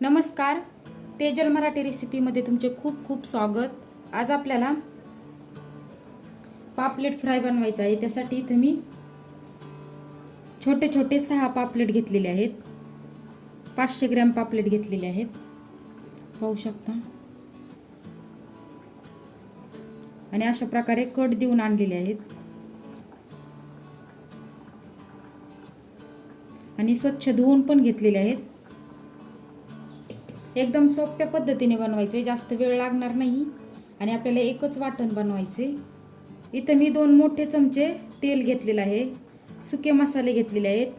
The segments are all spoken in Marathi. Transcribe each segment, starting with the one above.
नमस्कार. तेजल मराठी रेसिपीमध्ये तुमचे खूप खूप स्वागत. आज आपल्याला पापलेट फ्राय बनवायचा आहे. त्यासाठी इथं मी छोटे छोटे सहा पापलेट घेतलेले आहेत. पाचशे ग्रॅम पापलेट घेतलेले आहेत. पाहू शकता. आणि अशा प्रकारे कट देऊन आणलेले आहेत. आणि स्वच्छ धुवून पण घेतलेले आहेत. एकदम सोप्या पद्धतीने बनवायचे जास्त वेळ लागणार नाही आणि आपल्याला एकच वाटण बनवायचे. इथं मी दोन मोठे चमचे तेल घेतलेलं आहे सुके मसाले घेतलेले आहेत.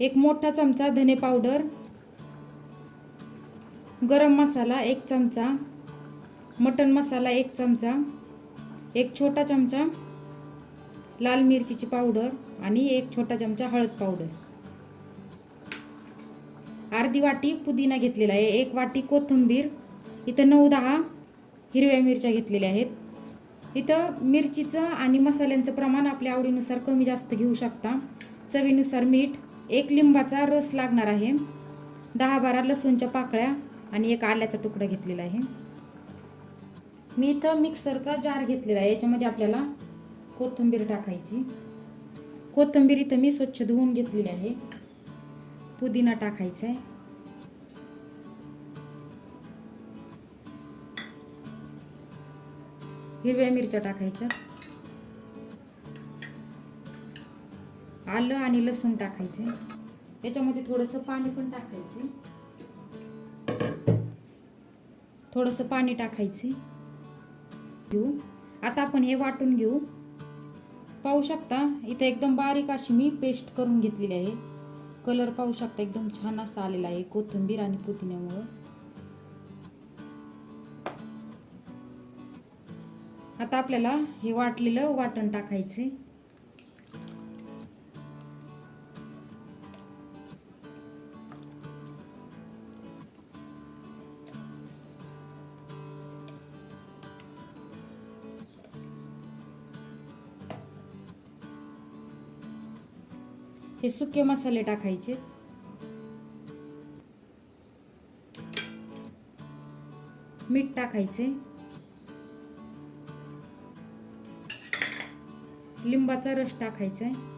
एक मोठा चमचा धने पावडर गरम मसाला एक चमचा मटन मसाला एक चमचा एक छोटा चमचा लाल मिरचीची पावडर आणि एक छोटा चमचा हळद पावडर. अर्धी वाटी पुदिना घेतलेला आहे. एक वाटी कोथिंबीर इथं नऊ दहा हिरव्या मिरच्या घेतलेल्या आहेत. इथं मिरचीचं आणि मसाल्यांचं प्रमाण आपल्या आवडीनुसार कमी जास्त घेऊ शकता. चवीनुसार मीठ एक लिंबाचा रस लागणार आहे. दहा बारा लसूणच्या पाकळ्या आणि एक आल्याचा तुकडा घेतलेला आहे. मी इथं मिक्सरचा जार घेतलेला आहे. याच्यामध्ये आपल्याला कोथिंबीर टाकायची. कोथिंबीर इथं मी स्वच्छ धुवून घेतलेली आहे. पुदिना टाकायचा आहे. हिरव्या मिरच्या टाकायच्या. आलं आणि लसूण टाकायचे. याच्यामध्ये थोडंसं पाणी पण टाकायचे. थोडंसं पाणी टाकायचे. घेऊ. आता आपण हे वाटून घेऊ. पाहू शकता इथे एकदम बारीक अशी मी पेस्ट करून घेतलेली आहे. कलर पाहू शकता एकदम छान असा आलेला आहे कोथिंबीर आणि पुदिन्यामुळं. आता आपल्याला हे वाटलेलं वाटण टाकायचे हे सुके मसाले टाकायचे. मीठ टाकायचे. लिंबाचा रस टाकायचा. आहे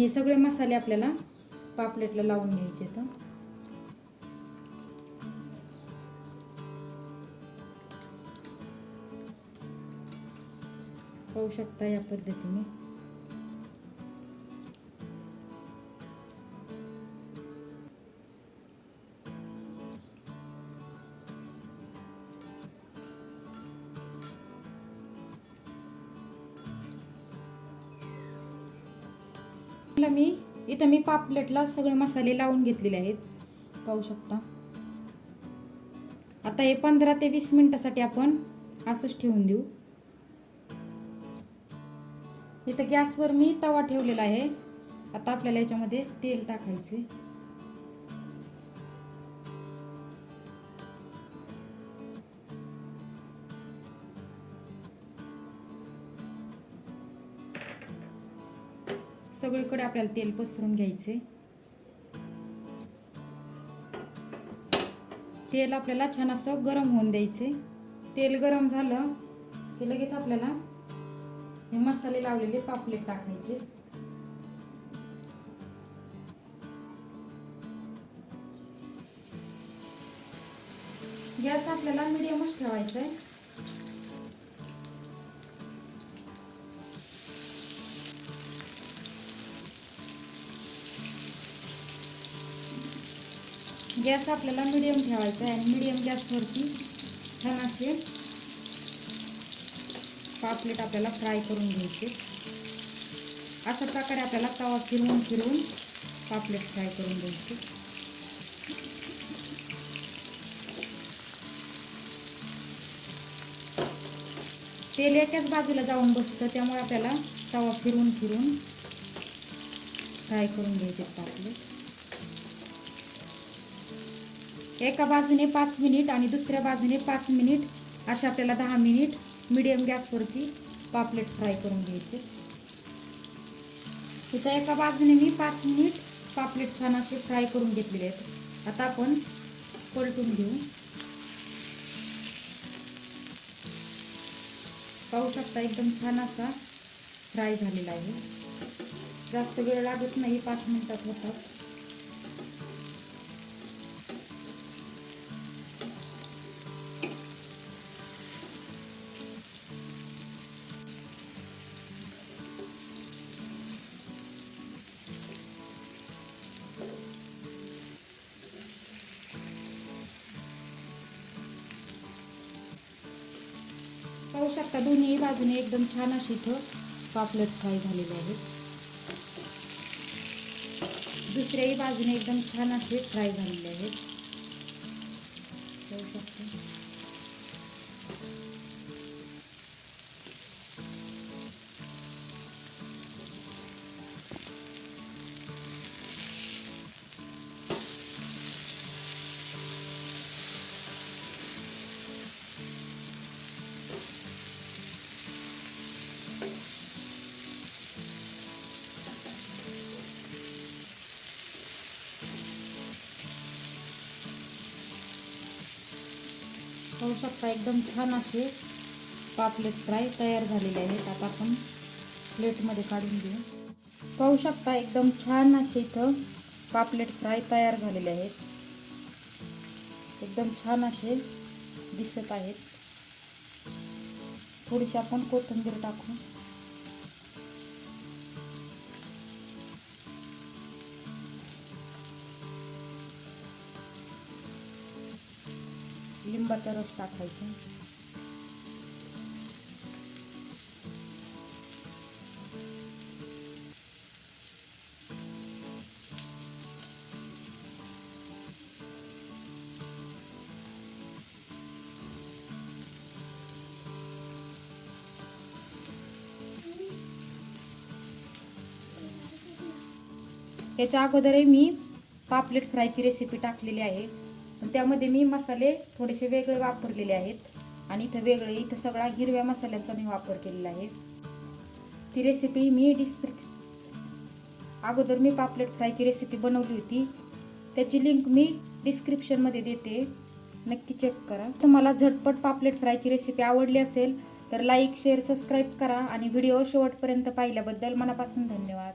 हे सगळे मसाले आपल्याला पापलेटला लावून घ्यायचे तर. पाहू शकता या पद्धतीने. मी इथं मी पापलेटला सगळे मसाले लावून घेतलेले आहेत. पाहू शकता. आता हे पंधरा ते वीस मिनिटासाठी आपण असंच ठेवून देऊ. इथं गॅसवर मी तवा ठेवलेला आहे. आता आपल्याला याच्यामध्ये तेल टाकायचे सगळीकडे आपल्याला तेल पसरून घ्यायचे. तेल आपल्याला छान असं गरम होऊन द्यायचे. तेल गरम झालं की लगेच आपल्याला हे मसाले लावलेले पापलेट टाकायचे. गॅस आपल्याला मिडियमच ठेवायचा आहे. गॅस आपल्याला मिडियम ठेवायचा आहे. आणि मिडियम गॅसवरती छान असे पापलेट आपल्याला फ्राय करून घ्यायचे. अशा प्रकारे आपल्याला तवा फिरवून फिरवून पापलेट फ्राय करून घ्यायचे. तेल एकाच बाजूला जाऊन बसतं त्यामुळे आपल्याला तवा फिरवून फिरून फ्राय करून घ्यायचे पापलेट एका बाजूने पाच मिनिट आणि दुसऱ्या बाजूने पाच मिनिट अशा आपल्याला दहा मिनिट मिडियम गॅसवरती पापलेट फ्राय करून घ्यायचे. इथं एका बाजूने मी पाच मिनिट पापलेट छान असे फ्राय करून घेतलेले आहेत. आता आपण पलटून घेऊ. पाहू शकता एकदम छान असा फ्राय झालेला आहे. जास्त वेळ लागत नाही पाच मिनिटात होतात. शकता. दोन्ही बाजूने एकदम छान अशी इथं पापलेट फ्राय झालेले आहेत. दुसऱ्याही बाजूने एकदम छान असे फ्राय झालेले आहेत. पाहू शकता पाहू शकता एकदम छान असे पापलेट फ्राय तयार झालेले आहेत. आता आपण प्लेटमध्ये काढून घेऊ. पाहू शकता एकदम छान असे इथं पापलेट फ्राय तयार झालेले आहेत. एकदम छान असे दिसत आहेत. थोडीशी आपण कोथिंबीर टाकू. लिंबाचा रस टाकायचा. याच्या अगोदरही मी पापलेट फ्रायची रेसिपी टाकलेली आहे. त्यामध्ये मी मसाले थोडेसे वेगळे वापरलेले आहेत. आणि इथं वेगळे इथं सगळा हिरव्या मसाल्यांचा मी वापर केलेला आहे. ती रेसिपी मी डिस्क्रिप अगोदर मी पापलेट फ्रायची रेसिपी बनवली होती. त्याची लिंक मी डिस्क्रिप्शनमध्ये देते. नक्की चेक करा. तुम्हाला झटपट पापलेट फ्रायची रेसिपी आवडली असेल तर लाईक शेअर सबस्क्राईब करा. आणि व्हिडिओ शेवटपर्यंत पाहिल्याबद्दल मनापासून धन्यवाद.